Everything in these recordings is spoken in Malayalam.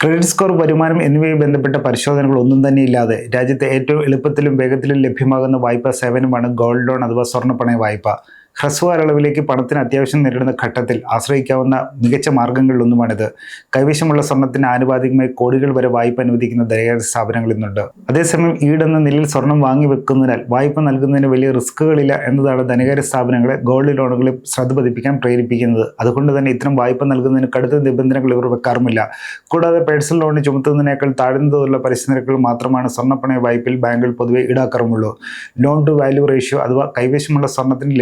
ക്രെഡിറ്റ് സ്കോർ വരുമാനം എന്നിവയുമായി ബന്ധപ്പെട്ട പരിശോധനകൾ ഒന്നും തന്നെ ഇല്ലാതെ രാജ്യത്തെ ഏറ്റവും എളുപ്പത്തിലും വേഗത്തിലും ലഭ്യമാകുന്ന വായ്പാ സേവനമാണ് ഗോൾഡ് ലോൺ അഥവാ സ്വർണപ്പണയ വായ്പ. ഹ്രസ്വ കാലയളവിലേക്ക് പണത്തിന് അത്യാവശ്യം നേരിടുന്ന ഘട്ടത്തിൽ ആശ്രയിക്കാവുന്ന മികച്ച മാർഗങ്ങളിലൊന്നുമാണിത്. കൈവശമുള്ള സ്വർണത്തിന് ആനുപാതികമായി കോടികൾ വരെ വായ്പ അനുവദിക്കുന്ന ധനകാര്യ സ്ഥാപനങ്ങൾ ഇന്നുണ്ട്. അതേസമയം ഈടെന്ന നിലയിൽ സ്വർണം വാങ്ങി വെക്കുന്നതിനാൽ വായ്പ നൽകുന്നതിന് വലിയ റിസ്ക്കുകളില്ല എന്നതാണ് ധനകാര്യ സ്ഥാപനങ്ങളെ ഗോൾഡ് ലോണുകളിൽ ശ്രദ്ധ പതിപ്പിക്കാൻ പ്രേരിപ്പിക്കുന്നത്. അതുകൊണ്ട് തന്നെ ഇത്തരം വായ്പ നൽകുന്നതിന് കടുത്ത നിബന്ധനകൾ ഇവർ വെക്കാറുമില്ല. കൂടാതെ പേഴ്സണൽ ലോണിന് ചുമത്തുന്നതിനേക്കാൾ താഴ്ന്ന തോതിലുള്ള പലിശ നിരക്കുകൾ മാത്രമാണ് സ്വർണപ്പണയ വായ്പയിൽ ബാങ്കുകൾ പൊതുവെ ഈടാക്കാറുമുള്ളൂ. ലോൺ ടു വാല്യൂ റേഷ്യോ അഥവാ കൈവശമുള്ള സ്വർണത്തിന്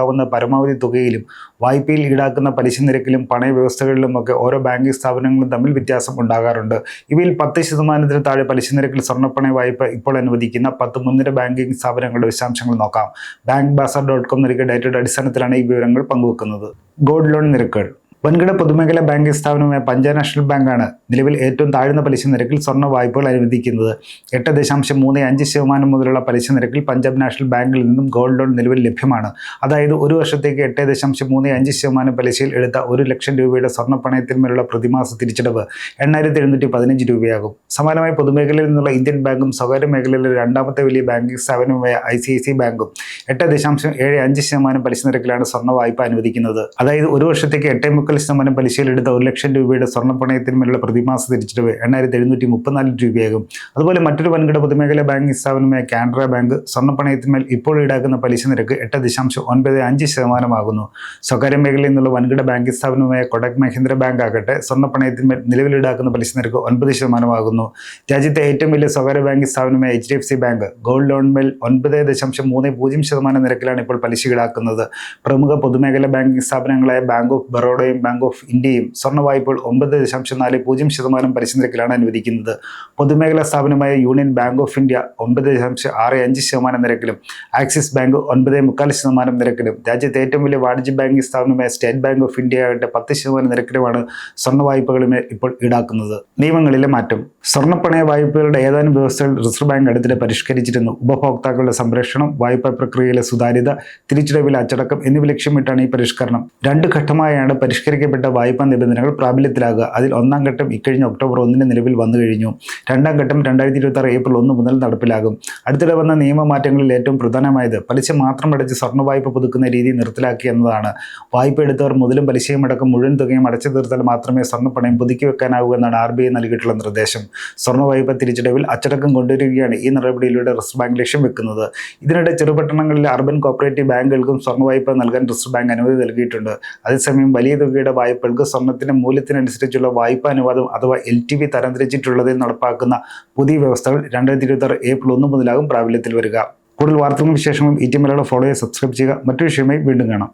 ലഭ്യമാക്കാവുന്ന പരമാവധി തുകയിലും വായ്പയിൽ ഈടാക്കുന്ന പലിശ നിരക്കിലും പണയ വ്യവസ്ഥകളിലും ഒക്കെ ഓരോ ബാങ്കിംഗ് സ്ഥാപനങ്ങളും തമ്മിൽ വ്യത്യാസം ഉണ്ടാകാറുണ്ട്. ഇവയിൽ പത്ത് ശതമാനത്തിന് താഴെ പലിശ നിരക്കിൽ സ്വർണപ്പണയ വായ്പ ഇപ്പോൾ അനുവദിക്കുന്ന പത്ത് മുൻനിര ബാങ്കിംഗ് സ്ഥാപനങ്ങളുടെ വിശദാംശങ്ങൾ നോക്കാം. ബാങ്ക് ബാസർ ഡോട്ട് കോം നൽകിയ ഡേറ്റയുടെ അടിസ്ഥാനത്തിലാണ് ഈ വിവരങ്ങൾ പങ്കുവെക്കുന്നത്. ഗോൾഡ് ലോൺ നിരക്കുകൾ. വൻകിട പൊതുമേഖലാ ബാങ്ക് സ്ഥാപനമായ പഞ്ചാബ് നാഷണൽ ബാങ്കാണ് നിലവിൽ ഏറ്റവും താഴ്ന്ന പലിശ നിരക്കിൽ സ്വർണ വായ്പകൾ അനുവദിക്കുന്നത്. എട്ട് ദശാംശം മൂന്ന് അഞ്ച് ശതമാനം മുതലുള്ള പലിശ നിരക്കിൽ പഞ്ചാബ് നാഷണൽ ബാങ്കിൽ നിന്നും ഗോൾഡ് ലോൺ നിലവിൽ ലഭ്യമാണ്. അതായത് ഒരു വർഷത്തേക്ക് എട്ട് ദശാംശം മൂന്ന് അഞ്ച് ശതമാനം പലിശയിൽ എടുത്ത ഒരു ലക്ഷം രൂപയുടെ സ്വർണ പണയത്തിന്മേലുള്ള പ്രതിമാസ തിരിച്ചടവ് എണ്ണായിരത്തി എഴുന്നൂറ്റി പതിനഞ്ച് രൂപയാകും. സമാനമായി പൊതുമേഖലയിൽ നിന്നുള്ള ഇന്ത്യൻ ബാങ്കും സ്വകാര്യ മേഖലയിലെ രണ്ടാമത്തെ വലിയ ബാങ്കിംഗ് സ്ഥാപനമായ ഐ സി ഐ സി ബാങ്കും എട്ട് ദശാംശം ഏഴ് അഞ്ച് ശതമാനം പലിശ നിരക്കിലാണ് സ്വർണ വായ്പ അനുവദിക്കുന്നത്. അതായത് ഒരു വർഷത്തേക്ക് എട്ടേ മുക്കാൽ ശതമാനം പലിശയിലെടുത്ത ഒരു ലക്ഷം രൂപയുടെ സ്വർണ പണയത്തിന്മേലുള്ള പ്രതിമാസ തിരിച്ചടവ് എണ്ണായിരത്തി എഴുന്നൂറ്റി മുപ്പത്തിനാല് രൂപയാകും. അതുപോലെ മറ്റൊരു വൻകിട പൊതുമേഖലാ ബാങ്കിംഗ് സ്ഥാപനമായ കാനറ ബാങ്ക് സ്വർണ പണയത്തിന്മേൽ ഇപ്പോൾ ഈടാക്കുന്ന പലിശ നിരക്ക് എട്ട് ദശാംശം ഒൻപത് അഞ്ച് ശതമാനമാകുന്നു. സ്വകാര്യ മേഖലയിൽ നിന്നുള്ള വൻകിട ബാങ്കിംഗ് സ്ഥാപനമായ കൊടക് മഹീന്ദ്ര ബാങ്ക് ആകട്ടെ സ്വർണ പണയത്തിന്മേൽ നിലവിൽ ഈടാക്കുന്ന പലിശ നിരക്ക് ഒൻപത് ശതമാനമാകുന്നു. രാജ്യത്തെ ഏറ്റവും വലിയ സ്വകാര്യ ബാങ്കിംഗ് സ്ഥാപനമായ H D F C bank gold ലോൺമേൽ ഒൻപത് ദശാംശം മൂന്ന് പൂജ്യം ശതമാനം നിരക്കിലാണ് ഇപ്പോൾ പലിശ ഈടാക്കുന്നത്. പ്രമുഖ പൊതുമേഖലാ ബാങ്കിംഗ് സ്ഥാപനങ്ങളായ ബാങ്ക് ഓഫ് ബറോഡയും ബാങ്ക് ഓഫ് ഇന്ത്യയും സ്വർണ വായ്പകൾ ഒമ്പത് ദശാംശം നാല് പൂജ്യം ശതമാനം പലിശ നിരക്കിലാണ് അനുവദിക്കുന്നത്. പൊതുമേഖലാ സ്ഥാപനമായ യൂണിയൻ ബാങ്ക് ഓഫ് ഇന്ത്യ ഒമ്പത് ദശാംശം ആറ് അഞ്ച് ശതമാനം നിരക്കിലും ആക്സിസ് ബാങ്ക് ഒൻപത് മുക്കാൽ ശതമാനം നിരക്കിലും രാജ്യത്തെ ഏറ്റവും വലിയ വാണിജ്യ ബാങ്കിംഗ് സ്ഥാപനമായ സ്റ്റേറ്റ് ബാങ്ക് ഓഫ് ഇന്ത്യയുടെ പത്ത് ശതമാനം നിരക്കിലുമാണ് സ്വർണ വായ്പകളും ഇപ്പോൾ ഈടാക്കുന്നത്. നിയമങ്ങളിലെ മാറ്റം. സ്വർണപ്പണയ വായ്പകളുടെ ഏതാനും വ്യവസ്ഥകൾ റിസർവ് ബാങ്ക് അടുത്തിടെ പരിഷ്കരിച്ചിരുന്നു. ഉപഭോക്താക്കളുടെ സംരക്ഷണം വായ്പാ പ്രക്രിയയിലെ സുതാര്യത തിരിച്ചടവിലെ അച്ചടക്കം എന്നിവ ലക്ഷ്യമിട്ടാണ് ഈ പരിഷ്കരണം. രണ്ട് ഘട്ടമായാണ് പരിഷ്കരിക്കപ്പെട്ട വായ്പാ നിബന്ധനകൾ പ്രാബല്യത്തിലാകുക. അതിൽ ഒന്നാം ഘട്ടം ഇക്കഴിഞ്ഞ ഒക്ടോബർ ഒന്നിന് നിലവിൽ വന്നു കഴിഞ്ഞു. രണ്ടാം ഘട്ടം രണ്ടായിരത്തി ഇരുപത്തി ആറ് ഏപ്രിൽ ഒന്ന് മുതൽ നടപ്പിലാകും. അടുത്തിടെ വന്ന നിയമമാറ്റങ്ങളിൽ ഏറ്റവും പ്രധാനമായത് പലിശ മാത്രം അടച്ച് സ്വർണ വായ്പ പുതുക്കുന്ന രീതി നിർത്തലാക്കി എന്നതാണ്. വായ്പ എടുത്തവർ മുതലും പലിശയും അടക്കം മുഴുവൻ തുകയും അടച്ചു തീർത്താൽ മാത്രമേ സ്വർണപ്പണയം പുതുക്കി വെക്കാനാവൂ എന്നാണ് ആർ ബി ഐ നൽകിയിട്ടുള്ള നിർദ്ദേശം. സ്വർണ വായ്പ തിരിച്ചടവിൽ അച്ചടക്കം കൊണ്ടുവരികയാണ് ഈ നടപടിയിലൂടെ റിസർവ് ബാങ്ക് ലക്ഷ്യം വെക്കുന്നത്. ഇതിനിടെ ചെറുപട്ടണങ്ങളിലെ അർബൻ കോപ്പറേറ്റീവ് ബാങ്കുകൾക്കും സ്വർണ വായ്പ നൽകാൻ റിസർവ് ബാങ്ക് അനുമതി നൽകിയിട്ടുണ്ട്. അതേസമയം വലിയ തുകയുടെ വായ്പകൾക്ക് സ്വർണത്തിന്റെ മൂല്യത്തിനനുസരിച്ചുള്ള വായ്പ അനുവാദം അഥവാ എൽ ടി വി തരംതിരിച്ചിട്ടുള്ളതിൽ നടപ്പാക്കുന്ന പുതിയ വ്യവസ്ഥകൾ രണ്ടായിരത്തി ഇരുപത്തി ഏപ്രിൽ ഒന്ന് മുതലാകും പ്രാബല്യത്തിൽ വരിക. കൂടുതൽ വാർത്തകളും വിശേഷങ്ങളും ഈ ടി മലയാളം ഫോളോ ചെയ്യുക സബ്സ്ക്രൈബ് ചെയ്യുക. മറ്റൊരു വിഷയമായി വീണ്ടും കാണാം.